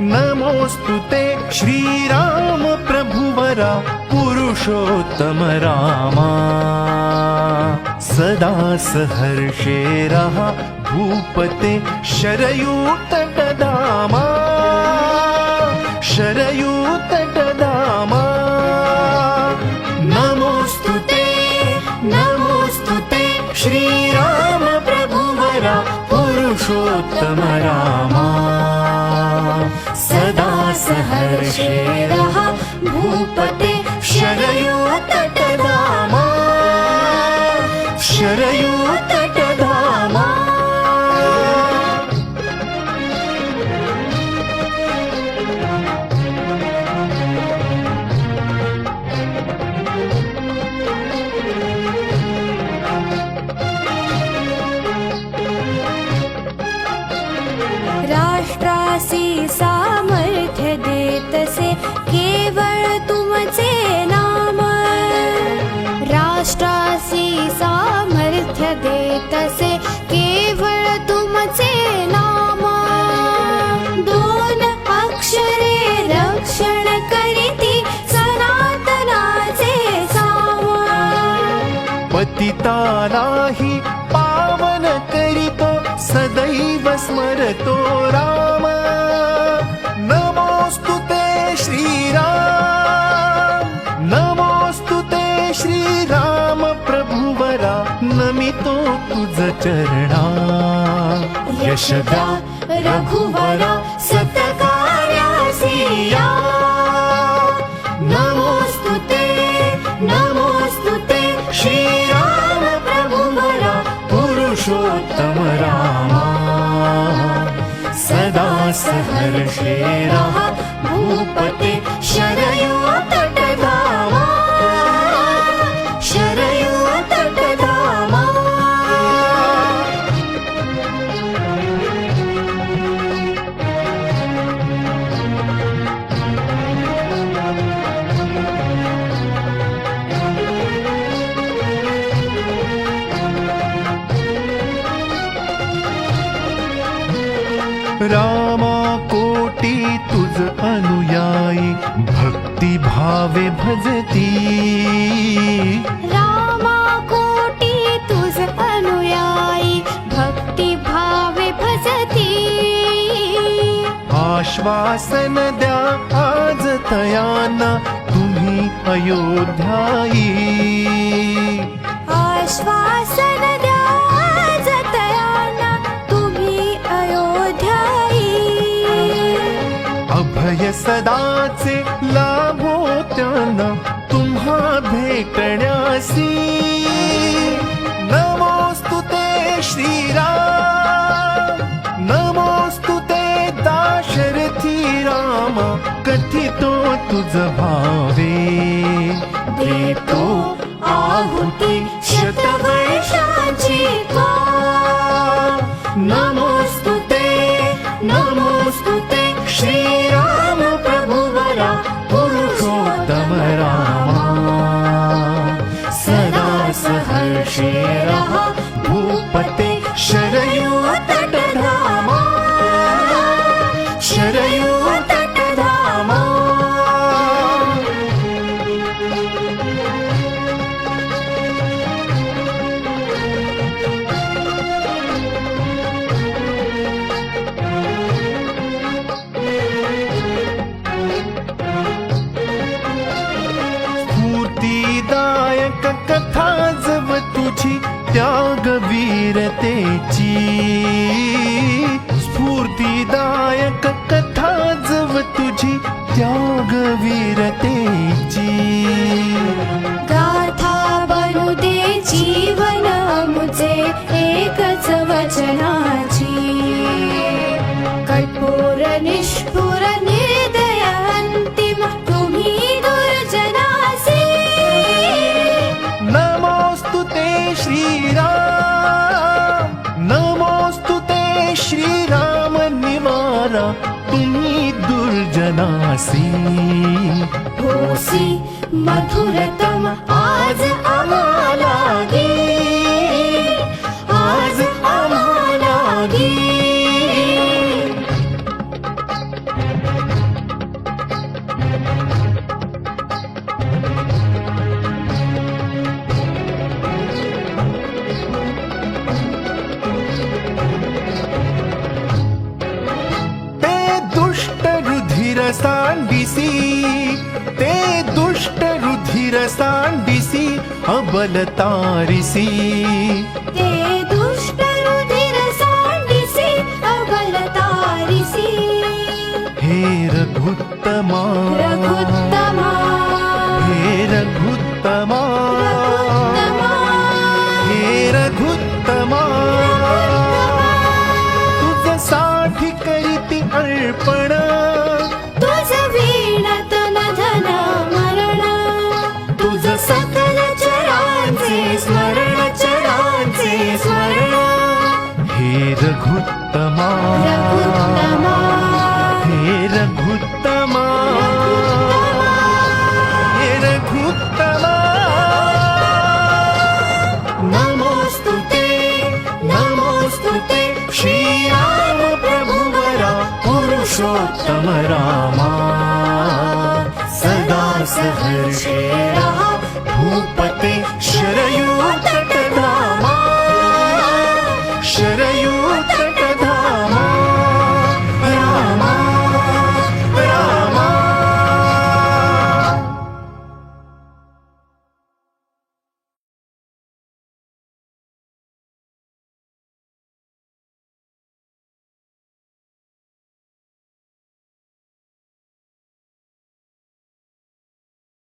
नमोऽस्तु ते श्रीराम प्रभुवरा पुरुषोत्तम रामा सदा सहर्षे रहा भूपते शरयूतटदामा। शरयूतटदामा। नमोऽस्तु ते नमोऽस्तु ते श्रीराम प्रभुवरा पुरुषोत्तम रामा सदा सहर्षे रः भूपते शरयूतटदामा शरयूतटदामा राष्ट्रासी सामर्थ्य देतसे केवळ तुमचे नाम. दोन अक्षरे रक्षण करीती सनातनाचे साम पतितानाहि पावन करितो सदैव स्मरतो राम. यशदा रघुवरा सतकार्यासी या नमोऽस्तु ते नमोऽस्तु ते श्रीराम प्रभुवरा पुरुषोत्तम रामा। सदा सहर्षे रः भूपते शरयोतटधामा रामा कोटी तुझ अनुयायी भक्ती भावे भजती. रामा कोटी तुझ अनुयायी भक्ती भावे भजती. आश्वासन द्या आज तयाना तुम्ही अयोध्यायी. आश्वासन द्या भय सदाचे लाभो त्यांना तुम्हा भेटण्यासी. नमोस्तु ते श्रीराम नमोस्तु ते दाशरथी राम कथितो तुझ भावे. देतो आहुती शतवर्षाची सहर्षे भूपते शरयोतटधामा शरयोतटधामा स्फूर्तिदायक माझी त्याग वीरतेची स्फूर्तिदायक कथा जव तुझी त्यागवीरतेची. गाथा बनू दे जीवन मुझे एकच वचनाची. कठोर निष्ठुर निवारा तुम्ही दुर्जनासी। होसी मधुरतम आज आम्हाला ते दुष्ट रुधिर सांडिसी अबलतारिसी ते दुष्ट रुधिर सांडिसी अबलतारिसी हे रघुत्तमा। रघुत्तमा रामा। सदा सहर्षेण भूपते शरयूत